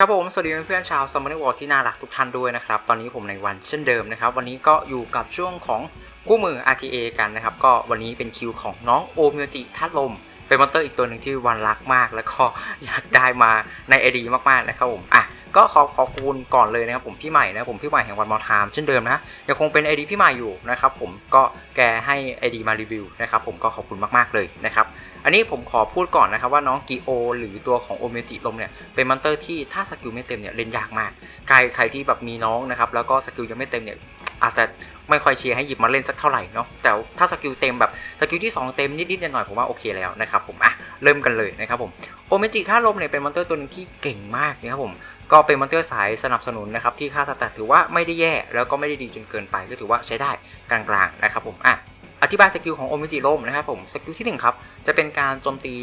ครับผมสวัสดีเพื่อนๆชาว s u m m o n e r World ที่น่ารักทุกท่านด้วยนะครับ ตอนนี้ผมในวันเช่นเดิมนะครับ วันนี้ก็อยู่กับช่วงของคู่มือ RTA กันนะครับ ก็วันนี้เป็นคิวของน้องโอมิจิธาตุลม เป็นมอนเตอร์อีกตัวหนึ่งที่วันรักมาก แล้วก็อยากได้มาใน ID มากๆนะครับผมอะก็ขอขอบคุณก่อนเลยนะครับผมพี่ใหม่นะผมพี่ใหม่แห่งวันมอทามเช่นเดิมนะยังคงเป็น ID พี่ใหม่อยู่นะครับผมก็แกให้ ID มารีวิวนะครับผมก็ขอบคุณมากๆเลยนะครับ อันนี้ผมขอพูดก่อนนะครับว่าน้องกีโอ หรือตัวของโอเมจิลมเนี่ยเป็นมอนเตอร์ที่ถ้าสกิลไม่เต็มเนี่ยเล่นยากมากใครใครที่แบบมีน้องนะครับแล้วก็สกิลยังไม่เต็มเนี่ยอาจจะไม่ค่อยเชียร์ให้หยิบมาเล่นสักเท่าไหร่เนาะแต่ถ้าสกิลเต็มแบบสกิลที่ 2 เต็มนิดๆหน่อยๆผมว่าโอเคแล้วนะครับผมอะเริ่มกันเลยนะครับผมโอเมจิท่าลมเนี่ยเป็นมอนเตอร์ตัวหนึงที่เก่งมากนะครับผมก็เป็นมอนเตอร์สายสนับสนุนนะครับที่ค่าสแตทถือว่าไม่ได้แย่แล้วก็ไม่ได้ดีจนเกินไปก็ถือว่าใช้ได้กลางๆนะครับผมอะ อธิบายสกิลของโอมิจิโรมนะครับผมสกิลที่หนึ่งครับจะเป็นการโจมตี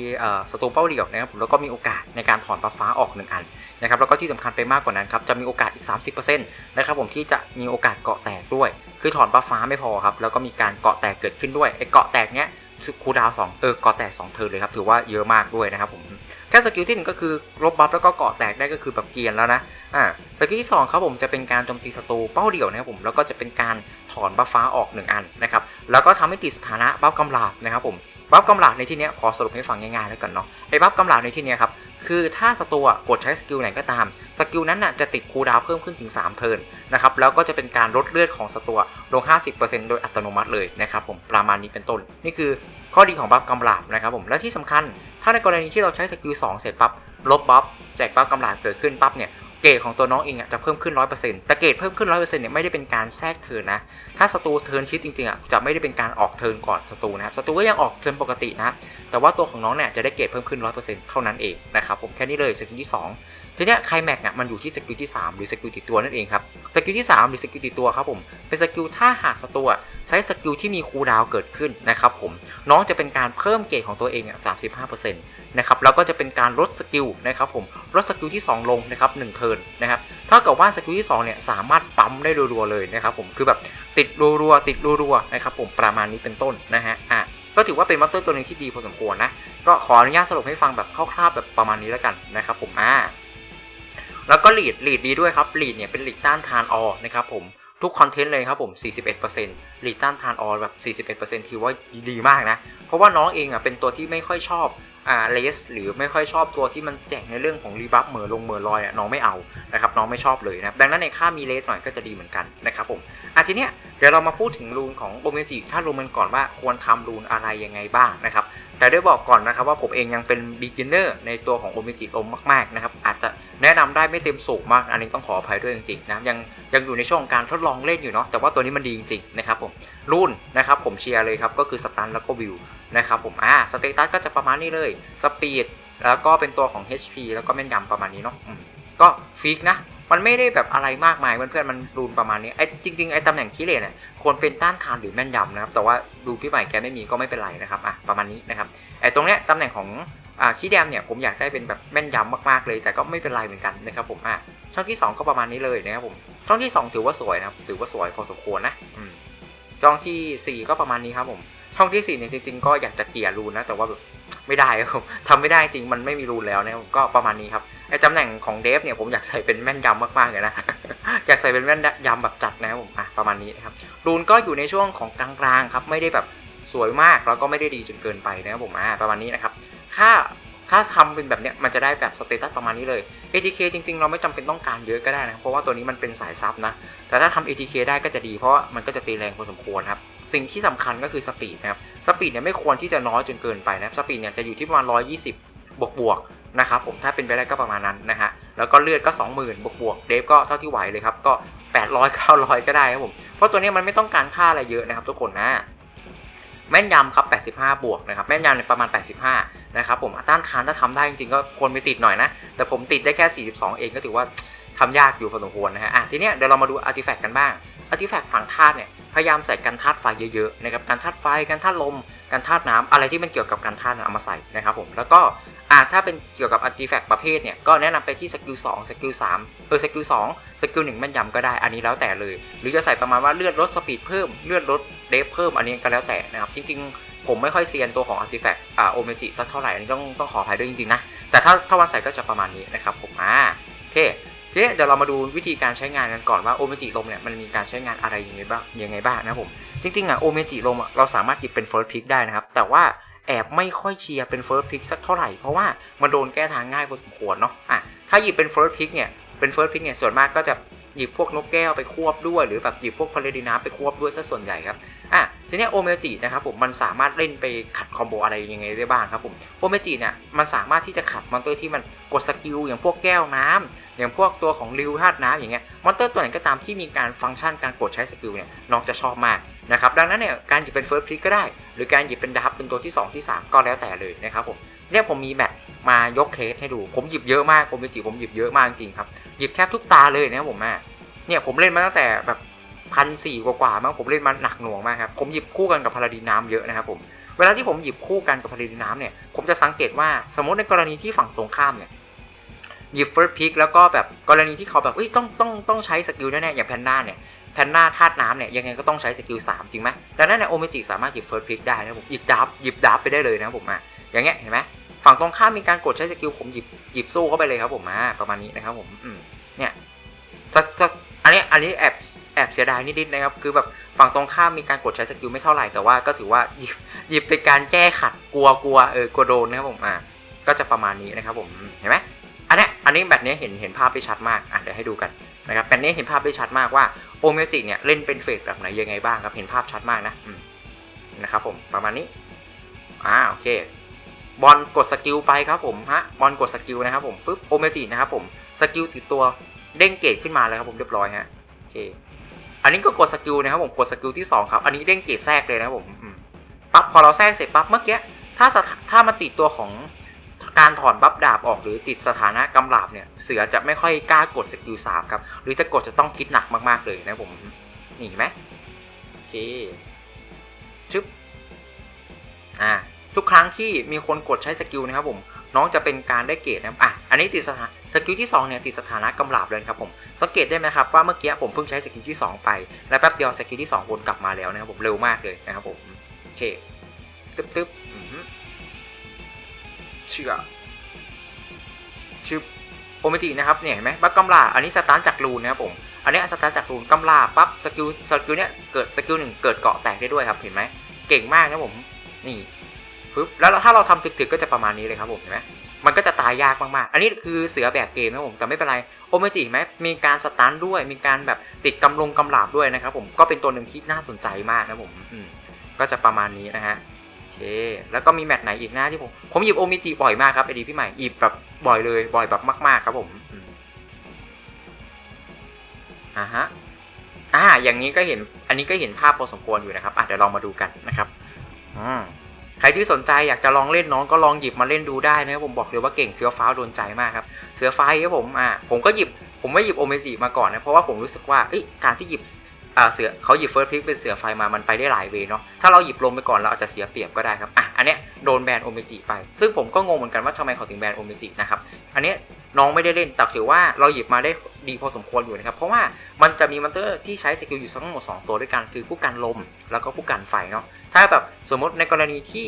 ศัตรูเป้าเดี่ยวนะครับผมแล้วก็มีโอกาสในการถอนปะฟ้าออกหนึ่งอันนะครับแล้วก็ที่สำคัญไปมากกว่านั้นครับจะมีโอกาสอีก 30%นะครับผมที่จะมีโอกาสเกาะแตกด้วย คือถอนปะฟ้าไม่พอครับแล้วก็มีการเกาะแตกเกิดขึ้นด้วยไอ้เกาะแตกเนี้ยคูดาวสองเออเกาะแตกสองเทิร์นเลยครับถือว่าเยอะมากด้วยนะครับผม ค่สกิลที่หนึ่งก็คือลบบัฟแล้วก็เกาะแตกได้ก็คือแบบเกียนแล้วนะ อ่า สกิลที่สองครับผมจะเป็นการโจมตีศัตรูเป้าเดี่ยวนะครับผม แล้วก็จะเป็นการถอนบัฟฟ้าออกหนึ่งอันนะครับ แล้วก็ทำให้ติดสถานะบัฟกำลาบนะครับผม บัฟกำลาบในที่นี้ขอสรุปให้ฟังง่ายๆแล้วกันเนาะไอ้บัฟกำลาบในที่นี้ครับคือถ้าศัตรูอะกดใช้สกิลไหนก็ตามสกิลนั้นน่ะจะติดคูดาวเพิ่มขึ้นถึง 3 เทิร์นนะครับแล้วก็จะเป็นการลดเลือดของศัตรูลง 50%โดยอัตโนมัติเลยนะครับผมประมาณนี้เป็นต้น นี่คือข้อดีของบัฟกำลาบนะครับผมและที่สำคัญ ถ้าในกรณีที่เราใช้สกิล2เสร็จปั๊บลบบัฟแจกบัฟกำลาบเกิดขึ้นปั๊บเนี่ย เกรดของตัวน้องเองอะจะเพิ่มขึ้น100%แต่เกรดเพิ่มขึ้น100%เปอร์เซ็นต์เนี่ยไม่ได้เป็นการแทรกเทินนะ ถ้าศัตรูเทินชิดจริงๆอะจะไม่ได้เป็นการออกเทินก่อนศัตรูนะครับศัตรูก็ยังออกเทินปกตินะแต่ว่าตัวของน้องเนี่ยจะได้เกรดเพิ่มขึ้น100%เปอร์เซ็นต์เท่านั้นเองนะครับผมแค่นี้เลยสกิลที่2ทีเนี้ไคลแม็กอะมันอยู่ที่สกิลที่ 3 หรือสกิลติดตัวนั่นเองครับสกิลที่ 3 หรือสกิลติดตัวครับผมเป็นสกิลถ้าหากศัตรูอะใช้สกิลที่มีคูลดาวเกิดขึ้นนะครับผมน้องจะเป็นการเพิ่มเกรดของตัวเองอะ35%น นะครับแล้วก็จะเป็นการลดสกิลนะครับผมลดสกิลที่ 2 ลงนะครับ1เทิร์นนะครับเท่ากับว่าสกิลที่2เนี่ยสามารถปั๊มได้รัวๆเลยนะครับผมคือแบบติดรัวๆติดรัวๆนะครับผมประมาณนี้เป็นต้นนะฮะอะก็ถือว่าเป็นมัตเตอร์ตัวหนึงที่ดีพอสมควรนะก็ขออนุญาตสรุปให้ฟังแบบคร่าวๆแบบประมาณนี้แล้วกันนะครับผมอ่าแล้วก็ลีดลีดดีด้วยครับลีดเนี่ยเป็นลีดต้านทานออนะครับผมทุกคอนเทนต์เลยครับผม 41%ลีดต้านทานออแบบ 41%ถือว่าดีมากนะ เพราะว่าน้องเองอะเป็นตัวที่ไม่ค่อยชอบ อ่าเลสหรือไม่ค่อยชอบตัวที่มันแจกในเรื่องของรีบัฟเหมือลงเหมือลอยอะน้องไม่เอานะครับน้องไม่ชอบเลยนะดังนั้นในค่ามีเลสหน่อยก็จะดีเหมือนกันนะครับผมอะทีเนี้ยเดี๋ยวเรามาพูดถึงรูนของโอเมจิถ้ารูนมันก่อนว่าควรทำรูนอะไรยังไงบ้างนะครับแต่ได้บอกก่อนนะครับว่าผมเองยังเป็นบิ๊กเนอร์ในตัวของโอเมจิโอมมากๆนะครับอาจจะ แนะนำได้ไม่เต็มสูงมาก อันนี้ต้องขออภัยด้วยจริงๆนะยังยังอยู่ในช่วงของการทดลองเล่นอยู่เนาะแต่ว่าตัวนี้มันดีจริงๆนะครับผมรุ่นนะครับผมเชียร์เลยครับก็คือสตันแล้วก็วิวนะครับผมอ่าสเตตัสก็จะประมาณนี้เลยสปีดแล้วก็เป็นตัวของ HP แล้วก็แม่นยำประมาณนี้เนาะก็ฟิกนะมันไม่ได้แบบอะไรมากมายเพื่อนๆมันรูนประมาณนี้ไอ้จริงๆไอ้ตำแหน่งคิเลนเนี่ยควรเป็นต้านทานหรือแม่นยำนะครับแต่ว่าดูพี่ใหม่แกไม่มีก็ไม่เป็นไรนะครับอะประมาณนี้นะครับไอ้ตรงเนี้ยตำแหน่งของ อ่าคีแดมเนี่ยผมอยากได้เป็นแบบแม่นยำมากๆเลย แต่ก็ไม่เป็นไรเหมือนกันนะครับผมอะช่องที่ 2 ก็ประมาณนี้เลยนะครับผมช่องที่ 2 ถือว่าสวยนะครับถือว่าสวยพอสมควรนะอืมช่องทีสี่4 ก็ประมาณนี้ครับผม ช่องที่4เนี่ยจริงๆก็อยากจะเกลี่ยรูนนะแต่ว่าแบบไม่ได้ครับทำไม่ได้จริงมันไม่มีรูนแล้วนะครับก็ประมาณนี้ครับไอ้ตำแหน่งของเดฟเนี่ยผมอยากใส่เป็นแม่นยำมากๆเลยนะอยากใส่เป็นแม่นยำแบบจัดนะครับผมอะประมาณนี้นะครับรูนก็อยู่ในช่วงของกลางๆครับไม่ได้แบบสวยมากแล้วก็ไม่ได้ดีจนเกินไปนะครับผมอะประมาณนี้นะครับ ค่าถ้าทำเป็นแบบเนี้ยมันจะได้แบบสเตตัสประมาณนี้เลย ATK จริงๆ เราไม่จำเป็นต้องการเยอะก็ได้นะ เพราะว่าตัวนี้มันเป็นสายซับนะ แต่ถ้าทำ ATK ได้ก็จะดี เพราะมันก็จะตีแรงพอสมควรครับ สิ่งที่สำคัญก็คือสปีดนะครับ สปีดเนี่ยไม่ควรที่จะน้อยจนเกินไปนะสปีดเนี่ยจะอยู่ที่ประมาณ 120 บวกบวกๆนะครับผม ถ้าเป็นไปได้ก็ประมาณนั้นนะฮะ แล้วก็เลือดก็ 20,000 บวกบวกๆเดฟก็เท่าที่ไหวเลยครับ ก็ 800 900 ก็ได้ครับผม เพราะตัวนี้มันไม่ต้องการค่าอะไรเยอะนะครับทุกคนนะ แม่นยำครับ 85 บวกนะครับแม่นยำในประมาณ 85 นะครับผมต้านทานถ้าทำได้จริงๆก็ควรไปติดหน่อยนะ แต่ผมติดได้แค่ 42 เองก็ถือว่าทำยากอยู่พอสมควรนะฮะอะทีเนี้ยเดี๋ยวเรามาดูอาร์ติแฟกต์กันบ้างอาร์ติแฟกต์ฝั่งธาตุเนี่ยพยายามใส่กันธาตุไฟเยอะๆนะครับกันธาตุไฟกันธาตุลม กันธาตุน้ำอะไรที่มันเกี่ยวกับกันธาตุเอามาใส่นะครับผมแล้วก็อ่าถ้าเป็นเกี่ยวกับอาร์ติแฟกต์ประเภทเนี่ยก็แนะนำไปที่สกิล2สกิล3เออสกิล2สกิล1แม่นยำก็ได้อันนี้แล้วแต่เลย หรือจะใส่ประมาณว่าเลือดลดสปีดเพิ่มเลือดลดเดฟเพิ่มอันนี้ก็แล้วแต่นะครับจริง ๆ ผมไม่ค่อยเซียนตัวของอาร์ติแฟกต์อ่าโอเมจิสักเท่าไหร่อันนี้ต้องต้องขออภัยด้วยจริงๆนะแต่ถ้าถ้าวันใส่ก็จะประมาณนี้นะครับผมอ่าทเคเดี๋ยวเรามาดูวิธีการใช้งานกันก่อนว่าโอเมจิลมเนี่ยมันมีการใช้งานอะไรยังไงบ้างยังไงบ้างนะผม จริงๆอะโอเมจิลมอะเราสามารถหยิบเป็นเฟิร์สพิกได้นะครับ แต่ว่าแอบไม่ค่อยเชียร์เป็นเฟิร์สพิกสักเท่าไหร่ เพราะว่ามันโดนแก้ทางง่ายพอสมควรเนาะอะถ้าหยิบเป็นเฟิร์สพิกเนี่ยเป็นเฟิร์สพิกเนี่ยส่วนมากก็จะหยิบพวกนกแก้วไปควบด้วย หรือแบบหยิบพวกพาเลดินาไปควบด้วยซะส่วนใหญ่ครับอะ ทีนี้โอเมจินะครับผมมันสามารถเล่นไปขัดคอมโบอะไรยังไงได้บ้างครับผมโอเมจิเนี่ยมันสามารถที่จะขัดมอนเตอร์ที่มันกดสกิลอย่างพวกแก้วน้ำอย่างพวกตัวของริวธาตุน้ำอย่างเงี้ยมอนเตอร์ตัวไหนก็ตามที่มีการฟังก์ชันการกดใช้สกิลเนี่ยน้องจะชอบมากนะครับดังนั้นเนี่ยการหยิบเป็นเฟิร์สพลิกก็ได้ หรือการหยิบเป็นดับเป็นตัวที่ 2 ที่ 3 ก็แล้วแต่เลยนะครับผมเนี่ยผมมีแบบมายกเคสให้ดู ผมหยิบเยอะมากโอเมจิผมหยิบเยอะมากจริงครับหยิบแทบทุกตาเลยนะครับผมอะเนี่ยผมเล่นมาตั้งแต่แบบ พันสี่กว่าๆมั้งผมเล่นมาหนักหน่วงมากครับผมหยิบคู่กันกับพาราดีนน้ำเยอะนะครับผมเวลาที่ผมหยิบคู่กันกับพาราดีนน้ำเนี่ยผมจะสังเกตว่าสมมติในกรณีที่ฝั่งตรงข้ามเนี่ยหยิบเฟิร์สพิกแล้วก็แบบกรณีที่เขาแบบเอ้ยต้องต้องต้องใช้สกิลแน่ๆอย่างแพนด้าเนี่ยแพนด้าธาตุน้ำเนี่ยยังไงก็ต้องใช้สกิลสามจริงไหมดังนั้นเนี่ยโอเมจิสามารถหยิบเฟิร์สพิกได้นะผมหยิบดับหยิบดับไปได้เลยนะผมอะอย่างเงี้ยเห็นไหมฝั่งตรงข้ามมีการกดใช้สกิลผมหยิบหยิบสู้เข้าไปเลยครับผมอะประมาณนี้นะครับผมอืมเนี่ยจะจะอันนี้อันนี้แอบ แอบเสียดายนิดๆนะครับ คือแบบฝั่งตรงข้ามมีการกดใช้สกิลไม่เท่าไหร่แต่ว่าก็ถือว่าหยิบหยิบเป็นการแก้ขัดกลัวกลัวเออกลัวโดนนะครับผมอะก็จะประมาณนี้นะครับผมเห็นไหมอันนี้อันนี้แบบนี้เห็นเห็นภาพได้ชัดมากอะเดี๋ยวให้ดูกันนะครับแบบนี้เห็นภาพได้ชัดมากว่าโอเมจิเนี่ยเล่นเป็นเฟสแบบไหนยังไงบ้างครับเห็นภาพชัดมากนะนะครับผมประมาณนี้อ่าโอเคบอลกดสกิลไปครับผมฮะบอลกดสกิลนะครับผมปุ๊บโอเมจินะครับผมสกิลติดตัวเด้งเกรดขึ้นมาเลยครับผมเรียบร้อยฮะโอเค อันนี้ก็กดสกิลนะครับผมกดสกิลที่สองครับอันนี้เด้งเกรดแทรกเลยนะครับผมปั๊บพอเราแทรกเสร็จปั๊บเมื่อกี้ถ้าถ้ามันติดตัวของการถอนบัฟดาบออกหรือติดสถานะกำลาบเนี่ยเสือจะไม่ค่อยกล้ากดสกิลสามครับหรือจะกดจะต้องคิดหนักมากๆเลยนะผมนี่ไหมโอเคชึบอ่าทุกครั้งที่มีคนกดใช้สกิลนะครับผมน้องจะเป็นการได้เกรดนะครับอะอันนี้ติดสถา สกิลที่2เนี่ยติดสถานะกำลาบเลยครับผมสังเกตได้ไหมครับว่าเมื่อกี้ผมเพิ่งใช้สกิลที่ 2 ไป และแป๊บเดียวสกิลที่ 2 วนกลับมาแล้วนะครับผมเร็วมากเลยนะครับผมโอเคตึ๊บตึ๊บเชื่อชื่อโอเมจินะครับเนี่ยเห็นไหมบัฟกำลาอันนี้สตาร์จากรูนนะครับผมอันนี้สตาร์จากรูนกำลาปั๊บสกิลสกิลเนี้ยเกิดสกิลหนึ่งเกิดเกาะแตกได้ด้วยครับเห็นไหมเก่งมากนะผมนี่ปึ๊บแล้วถ้าเราทำถึกๆก็จะประมาณนี้เลยครับผมเห็นไหม มันก็จะตายยากมากๆ อันนี้คือเสือแบบเกมนะผม แต่ไม่เป็นไร โอเมจิไหมมีการสตาร์ทด้วย มีการแบบติดกำลงกำลาบด้วยนะครับผม ก็เป็นตัวหนึ่งที่น่าสนใจมากนะผมอืมก็จะประมาณนี้นะฮะโอเค แล้วก็มีแมตช์ไหนอีกนะที่ผม ผมหยิบโอเมจิบ่อยมากครับไอดีพี่ใหม่ หยิบแบบบ่อยเลย บ่อยแบบมาก ๆ ครับผมอืมอ่าฮะ อ่า อย่างนี้ก็เห็น อันนี้ก็เห็นภาพพอสมควรอยู่นะครับ อะเดี๋ยวลองมาดูกันนะครับ อืม ใครที่สนใจอยากจะลองเล่นน้องก็ลองหยิบมาเล่นดูได้นะครับผมบอกเลยว่าเก่งเฟี้ยวฟ้าวโดนใจมากครับเสือไฟครับผมอ่าผมก็หยิบผมไม่หยิบโอเมจิมาก่อนนะเพราะว่าผมรู้สึกว่าการที่หยิบอ่าเสือเขาหยิบเฟิร์สพิกเป็นเสือไฟมามันไปได้หลายเวเนาะถ้าเราหยิบลงไปก่อนเราอาจจะเสียเปรียบก็ได้ครับอะอันเนี้ยโดนแบนโอเมจิไป ซึ่งผมก็งงเหมือนกันว่าทำไมเขาถึงแบนโอเมจินะครับอันเนี้ยน้องไม่ได้เล่นแต่ถือว่าเราหยิบมาได้ดีพอสมควรอยู่นะครับเพราะว่ามันจะมีมอนเตอร์ที่ใช้สกิลอยู่ทั้งหมด2ตัวด้วยกันคือผู้กันลมแล้วก็ผู้กันไฟเนาะ ถ้าแบบสมมติในกรณีที่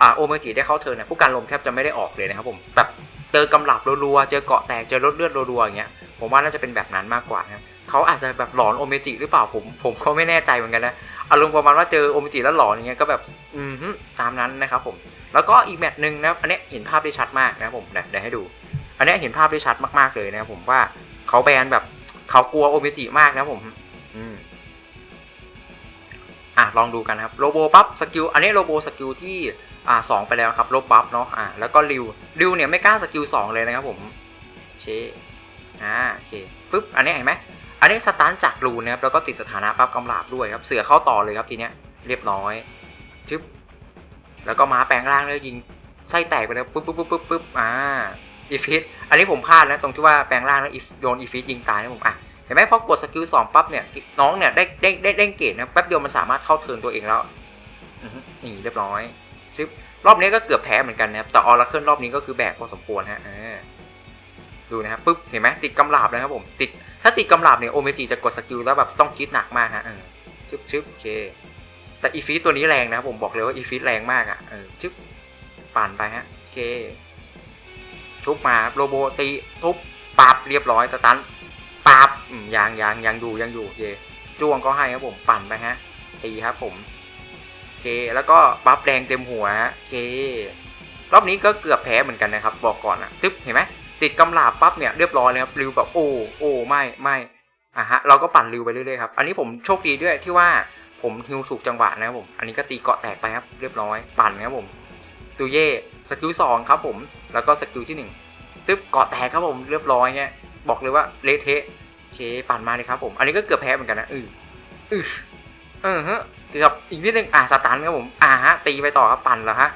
อ่าโอเมจิได้เข้าเทิร์นเนี่ยผู้กันลมแทบจะไม่ได้ออกเลยนะครับผมแบบเจอกำลับรัวๆเจอเกาะแตกเจอรถเลือดรัวๆอย่างเงี้ยผมว่าน่าจะเป็นแบบนั้นมากกว่านะเขาอาจจะแบบหลอนโอเมจิหรือเปล่าผมผมก็ไม่แน่ใจเหมือนกันนะอารมณ์ประมาณว่าเจอโอเมจิแล้วหลอนอย่างเงี้ยก็แบบอืมฮึตามนั้นนะครับผมแล้วก็อีกแมตช์หนึ่งนะอันนี้เห็นภาพได้ชัดมากนะครับผมเดี๋ยวให้ดู อันนี้เห็นภาพได้ชัดมากๆเลยนะครับผมว่าเขาแบนแบบเขากลัวโอเมจิมากนะผม อะลองดูกันนะครับโรโบปั๊บสกิลอันนี้โรโบสกิลที่อ่าสองไปแล้วครับลบบัฟเนาะอ่าแล้วก็ริวริวเนี่ยไม่กล้าสกิลสองเลยนะครับผมเชอ่าโอเคปึ๊บอันนี้เห็นไหมอันนี้สตาร์ทจากรูนะครับแล้วก็ติดสถานะปั๊บกำลาบด้วยครับเสือเข้าต่อเลยครับทีเนี้ยเรียบร้อยชึบแล้วก็ม้าแปลงร่างแล้วยิงไส้แตกไปแล้วปุ๊บปุ๊บปุ๊บปุ๊บปุ๊บอ่าอีฟิตอันนี้ผมพลาดนะตรงที่ว่าแปลงร่างแล้วอีฟโดนอีฟิตยิงตายนะผมอะ ห็นไหมพอกดสกิลสองปั๊บเนี่ยน้องเนี่ยได้ได้ได้ได้เกตนะแป๊บเดียวมันสามารถเข้าเทิร์นตัวเองแล้วนี่เรียบร้อยชึบรอบนี้ก็เกือบแพ้เหมือนกันนะครับแต่ออร์เคิลรอบนี้ก็คือแบกพอสมควรฮะดูนะครับปุ๊บเห็นไหมติดกำลาบนะครับผมติดถ้าติดกำลับเนี่ยโอเมจิจะกดสกิลแล้วแบบต้องคิดหนักมากฮะชึบชึบโอเค แต่อีฟีตัวนี้แรงนะผมบอกเลยว่าอีฟีแรงมากอะเออชึบปั่นไปฮะโอเคชุบมาโรโบตีทุบปับเรียบร้อยสตัน ปับยังยังยังอยู่ยังอยู่เคจ้วงก็ให้ครับผมปั่นไปฮะตีครับผมเค แล้วก็บัฟแดงเต็มหัวฮะเค รอบนี้ก็เกือบแพ้เหมือนกันนะครับ บอกก่อนนะตึ๊บเห็นไหมติดกำลาบปั๊บเนี่ยเรียบร้อยเลยครับริวแบบโอ้โอ้ไม่ไม่อะฮะเราก็ปั่นริวไปเรื่อยๆครับอันนี้ผมโชคดีด้วยที่ว่าผมฮิวถูกจังหวะนะครับผมอันนี้ก็ตีเกาะแตกไปครับเรียบร้อยปั่นครับผมตูเย่สกิลสองครับผมแล้วก็สกิลที่หนึ่งตึ๊บเกาะแตกครับผมเรียบร้อยเงี้ย บอกเลยว่าเละเทะโอเคปั่นมาเลยครับผม อันนี้ก็เกือบแพ้เหมือนกันนะอืออือเออฮะเกือบอีกนิดนึงอะสตันครับผมอ่าฮะตีไปต่อครับปั่นแล้วฮะ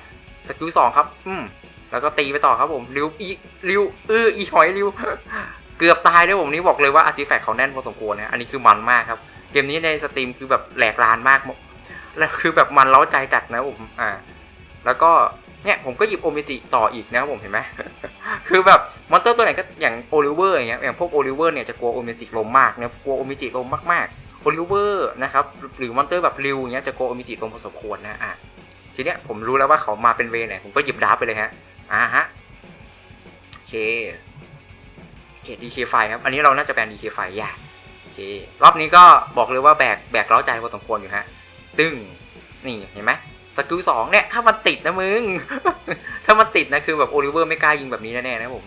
สกิลสองครับ อืมแล้วก็ตีไปต่อครับผมริวอีริวเอออีหอยริวเกือบตายด้วยผมนี่บอกเลยว่าอาร์ติแฟกต์เขาแน่นพอสมควรนะอันนี้คือมันมากครับ เกมนี้ในสตรีมคือแบบแหลกลานมากแล้วคือแบบมันเล้าใจจัดนะผมอ่าแล้วก็ เนี่ยผมก็หยิบโอเมจิต่ออีกนะครับผมเห็นไหม คือแบบมอนเตอร์ตัวไหนก็อย่างโอลิเวอร์อย่างเงี้ยอย่างพวกโอลิเวอร์เนี่ยจะกลัวโอเมจิลมมากเนะกลัวโอเมจิลมมากๆโอลิเวอร์นะครับหรือมอนเตอร์แบบริวอย่างเงี้ยจะกลัวโอเมจิลมพอสมควรนะอะทีเนี้ยผมรู้แล้วว่าเขามาเป็นเวย์ไหนผมก็หยิบดาร์ฟไปเลยฮะอ่าฮะโอเคโอเคดีเคไฟครับ อันนี้เราน่าจะแบนดีเคไฟอย่าโอเครอบนี้ก็บอกเลยว่าแบกแบกเล้าใจพอสมควรอยู่ฮะ ตึ้งนี่เห็นไหม สกิลสองเนี่ยถ้ามันติดนะมึง ถ้ามันติดนะคือแบบโอลิเวอร์ไม่กล้ายิงแบบนี้แน่ๆนะผม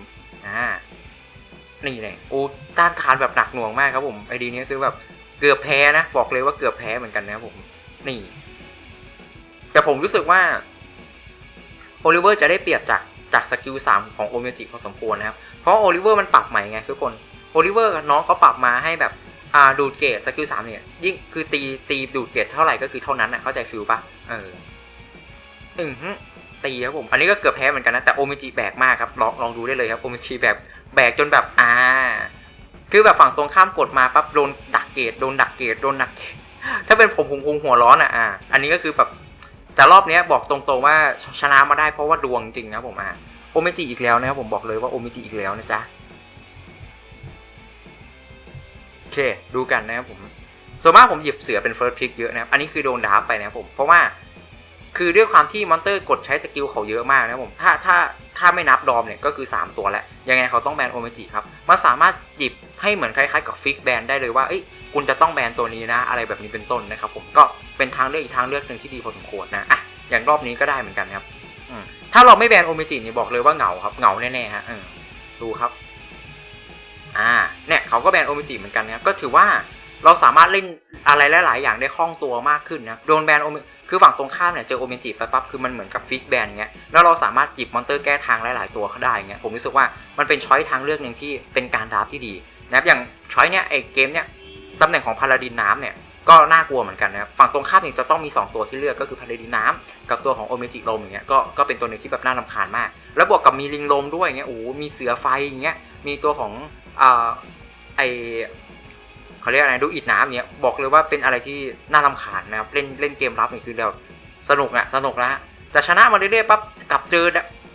อ่า นี่เลยโอ้ต้านทานแบบหนักหน่วงมากครับผมไอดีนี้คือแบบเกือบแพ้นะ บอกเลยว่าเกือบแพ้เหมือนกันนะผม นี่ แต่ผมรู้สึกว่าโอลิเวอร์จะได้เปรียบจากจากสกิลสามของโอเมจิพอสมควรนะครับ เพราะโอลิเวอร์มันปรับใหม่ไงทุกคนโอลิเวอร์น้องเขาปรับมาให้แบบอ่าดูดเกตสกิลสามเนี่ยยิ่งคือตีตีดูดเกตเท่าไหร่ก็คือเท่านั้นอะเข้าใจฟิลปะเออ อือตีครับผม อันนี้ก็เกือบแพ้เหมือนกันนะ แต่โอเมจิแบกมากครับ ลองลองดูได้เลยครับโอเมจิแบกแบกจนแบบอ่า คือแบบฝั่งตรงข้ามกดมาปั๊บโดนดักเกตโดนดักเกตโดนดักเกตถ้าเป็นผมผมคงหัวร้อนอะอ่า อันนี้ก็คือแบบแต่รอบนี้บอกตรงๆว่าชนะมาได้เพราะว่าดวงจริงนะผมอะโอเมจิอีกแล้วนะครับผมบอกเลยว่าโอเมจิอีกแล้วนะจ๊ะโอเค ดูกันนะครับผมส่วนมากผมหยิบเสือเป็นเฟิร์สพิกเยอะนะครับอันนี้คือโดนดาร์ฟไปนะครับผมเพราะว่า คือด้วยความที่มอนเตอร์กดใช้สกิลเขาเยอะมากนะผม ถ้าถ้าถ้าไม่นับดอมเนี่ยก็คือ 3 ตัวแล้ว ยังไงเขาต้องแบนโอเมจิครับ มันสามารถหยิบให้เหมือนคล้ายๆกับฟิกแบนได้เลยว่าเอ้ยคุณจะต้องแบนตัวนี้นะ อะไรแบบนี้เป็นต้นนะครับผมก็เป็นทางเลือกอีกทางเลือกหนึ่งที่ดีพอสมควรนะอะอย่างรอบนี้ก็ได้เหมือนกันครับถ้าเราไม่แบนโอเมจิเนี่ยบอกเลยว่าเหงาครับเหงาแน่ๆฮะดูครับอ่าเนี่ยเขาก็แบนโอเมจิเหมือนกันนะครับก็ถือว่า เราสามารถเล่นอะไรหลาย ๆ อย่างได้คล่องตัวมากขึ้นนะโดนแบนโอเมคือฝั่งตรงข้ามเนี่ยเจอโอเมจิไปปั๊บคือมันเหมือนกับฟิกแบนเงี้ยแล้วเราสามารถหยิบมอนเตอร์แก้ทางหลาย ๆ ตัวเขาได้เงี้ยผมรู้สึกว่ามันเป็นช้อยทางเลือกหนึ่งที่เป็นการดราฟที่ดีนะครับอย่างช้อยเนี่ยไอเกมเนี่ยตำแหน่งของพาราดินน้ำเนี่ยก็น่ากลัวเหมือนกันนะครับฝั่งตรงข้ามเนี่ยจะต้องมี 2 ตัวที่เลือกก็คือพาราดินน้ำกับตัวของโอเมจิลมอย่างเงี้ยก็ก็เป็นตัวหนึ่งที่แบบน่ารำคาญมาก แล้วบวกกับมีลิงลมด้วยเงี้ยโอ้มีเสือไฟอย่างเงี้ยมีตัวของอ่าไอ เขาเรียกอะไรดูอิดน้ำเนี้ยบอกเลยว่าเป็นอะไรที่น่ารำคาญนะครับเล่นเล่นเกมรับนี่คือแบบสนุกอะสนุกนะฮะจะชนะมาเรื่อยๆปั๊บกลับเจอ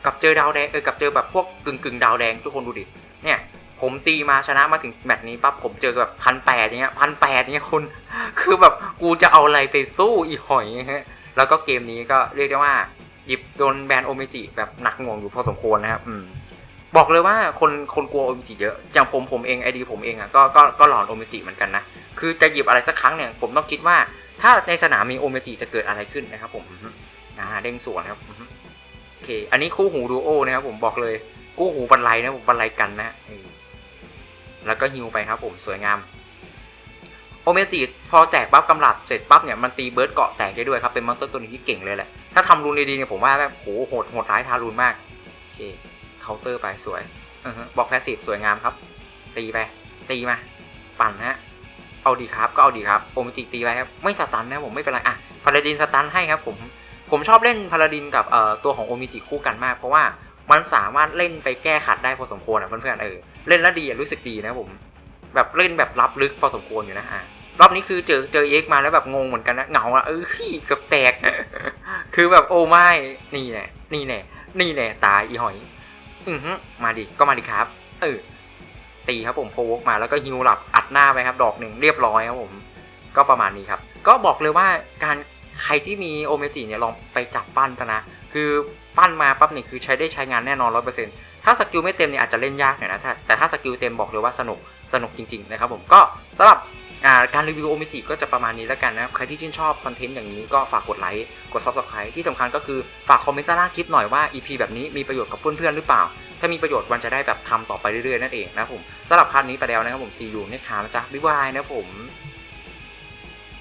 กับเจอดาวแดงเออกลับเจอแบบพวกกึ่งกึ่งดาวแดงทุกคนดูดิเนี่ยผมตีมาชนะมาถึงแมตช์นี้ปั๊บผมเจอแบบพันแปดอย่างเงี้ยพันแปดเนี้ยคุณคือแบบกูจะเอาอะไรไปสู้อีหอยฮะแล้วก็เกมนี้ก็เรียกได้ว่าหยิบโดนแบนโอเมจิแบบหนักหน่วงอยู่พอสมควรนะครับอืม บอกเลยว่าคนคนกลัวโอเมจิเยอะอย่างผมผมเองไอดีผมเองอะก็ก็ก็หลอนโอเมจิเหมือนกันนะคือจะหยิบอะไรสักครั้งเนี่ยผมต้องคิดว่า ถ้าในสนามมีโอเมจิจะเกิดอะไรขึ้นนะครับ ผมอ่าเด้งสวนครับโอเค อันนี้คู่หูดูโอนะครับผมบอกเลยคู่หูบรรลัยนะผมบรรลัยกันนะแล้วก็ฮิวไปครับ ผมสวยงามโอเมจิพอแจกปั๊บกำลับเสร็จปั๊บเนี่ยมันตีเบิร์ดเกาะแตกได้ด้วยครับเป็นมอนสเตอร์ตัวนึงที่เก่งเลยแหละถ้าทำรูนดีๆเนี่ยผมว่าแบบโหโหดโหดร้ายทารุณมากโอเค เคาน์เตอร์ไปสวยอบอกแพสซีฟสวยงามครับ ตีไป ตีมา ปั่นฮะ เอาดีครับก็เอาดีครับโอมิจิตีไปครับ ไม่สตันนะผมไม่เป็นไรอะพาราดินสตันให้ครับ ผมผมชอบเล่นพาราดินกับเอ่อตัวของโอมิจิคู่กันมาก เพราะว่ามันสามารถเล่นไปแก้ขัดได้พอสมควรอะเพื่อนๆเออเล่นแล้วดีรู้สึกดีนะผม แบบเล่นแบบรับลึกพอสมควรอยู่นะอะรอบนี้คือเจอเจอเอ็กมาแล้วแบบงงเหมือนกันนะเหงาอะเออขี้กือบแตก คือแบบโอ้ไม่นี่แน่นี่แน่นี่แน่ตายอีหอย อือฮึมาดิก็มาดิครับ เออ ตีครับผมโพวกมาแล้วก็ฮิวหลับอัดหน้าไปครับ ดอกหนึ่งเรียบร้อยครับผม ก็ประมาณนี้ครับ ก็บอกเลยว่าการใครที่มีโอเมจิเนี่ยลองไปจับปั้นนะ คือปั้นมาปั๊บนี่คือใช้ได้ใช้งานแน่นอนร้อยเปอร์เซ็นต์ถ้าสกิลไม่เต็มเนี่ยอาจจะเล่นยากหน่อยนะแต่ถ้าสกิลเต็มบอกเลยว่าสนุกสนุกจริงๆนะครับผมก็สำหรับ การรีวิวโอมิจิก็จะประมาณนี้แล้วกันนะครับ ใครที่ชื่นชอบคอนเทนต์อย่างนี้ก็ฝากกดไลค์ กด s u b สไครต์ที่สำคัญก็คือฝากคอมเมนต์ใต้ล่างคลิปหน่อยว่า EP แบบนี้มีประโยชน์กับเพื่อนๆหรือเปล่า ถ้ามีประโยชน์วันจะได้แบบทำต่อไปเรื่อยๆนั่นเองนะผมสำหรับพาร์ทนี้ไปแล้วนะครับผมซีอูในคามจ้ะบ๊ายบายนะผม